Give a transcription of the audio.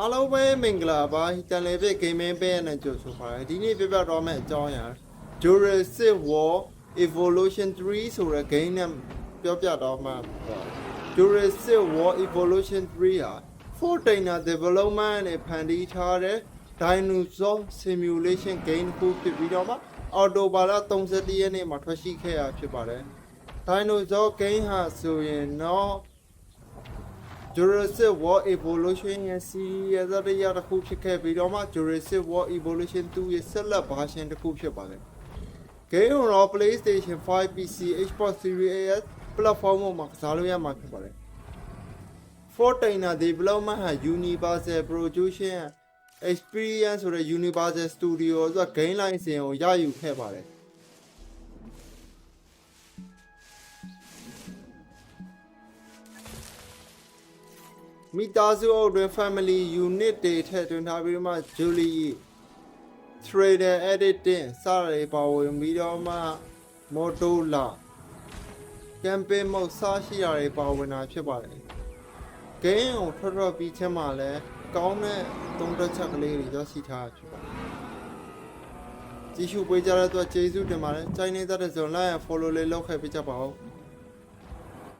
အားလုံးပဲမင်္ဂလာပါတန်လေပြ gaming ပဲနဲ့ကြိုဆိုပါတယ်ဒီနေ့ပြပြတော့မယ့်အကြောင်းအရာ Jurassic World Evolution 3ဆိုတဲ့ game နဲ့ပြောပြတော့မှာပေါ့ Jurassic World Evolution 3ဟာ Fortnite Development နဲ့ဖန်တီးထားတဲ့ Dinosaur Simulation Game တစ်ခုဖြစ်ပြီးတော့မှ October 31ရက်နေ့မှာထွက်ရှိခဲ့ရဖြစ်ပါတယ် Dinosaur Game ဟာဆိုရင်တော့ Jurassic World Evolution ရဲ့ series ရဲ့သတရတစ်ခုဖြစ်ခဲ့ပြီးတော့မှ Jurassic World Evolution 2ရဲ့ဆက်လက် version တစ်ခုဖြစ်ပါတယ်။ Game ကိုတော့ PlayStation 5 PC Xbox Series S platform ပေါ်မှာကစားလို့ရမှာဖြစ်ပါတယ်။ Fortnite Development ဟာ Universal Production Experience ဆိုတဲ့ Universal Studio ဆိုတဲ့ game license ကိုရယူခဲ့ပါတယ်။ မိသားစုအုပ်တွင် family unit တွေထည့်သွင်းထားပြီးတော့မှ Julie trader editing စရည်ပါဝင်ပြီးတော့မှ Motola campaign mode စရှိတာတွေပါဝင်တာဖြစ်ပါတယ် game ကိုထွက်ထွက်ပြီးချင်းမှလည်းကောင်းတဲ့သုံးသက်ချက်ကလေးတွေရရှိထားတာဖြစ်ပါတယ်ကြည့်ရှုပေးကြတဲ့အတွက်ကျေးဇူးတင်ပါတယ် Chinese တဲ့ဆို like and follow လေးလုပ်ခဲ့ပေးကြပါဦး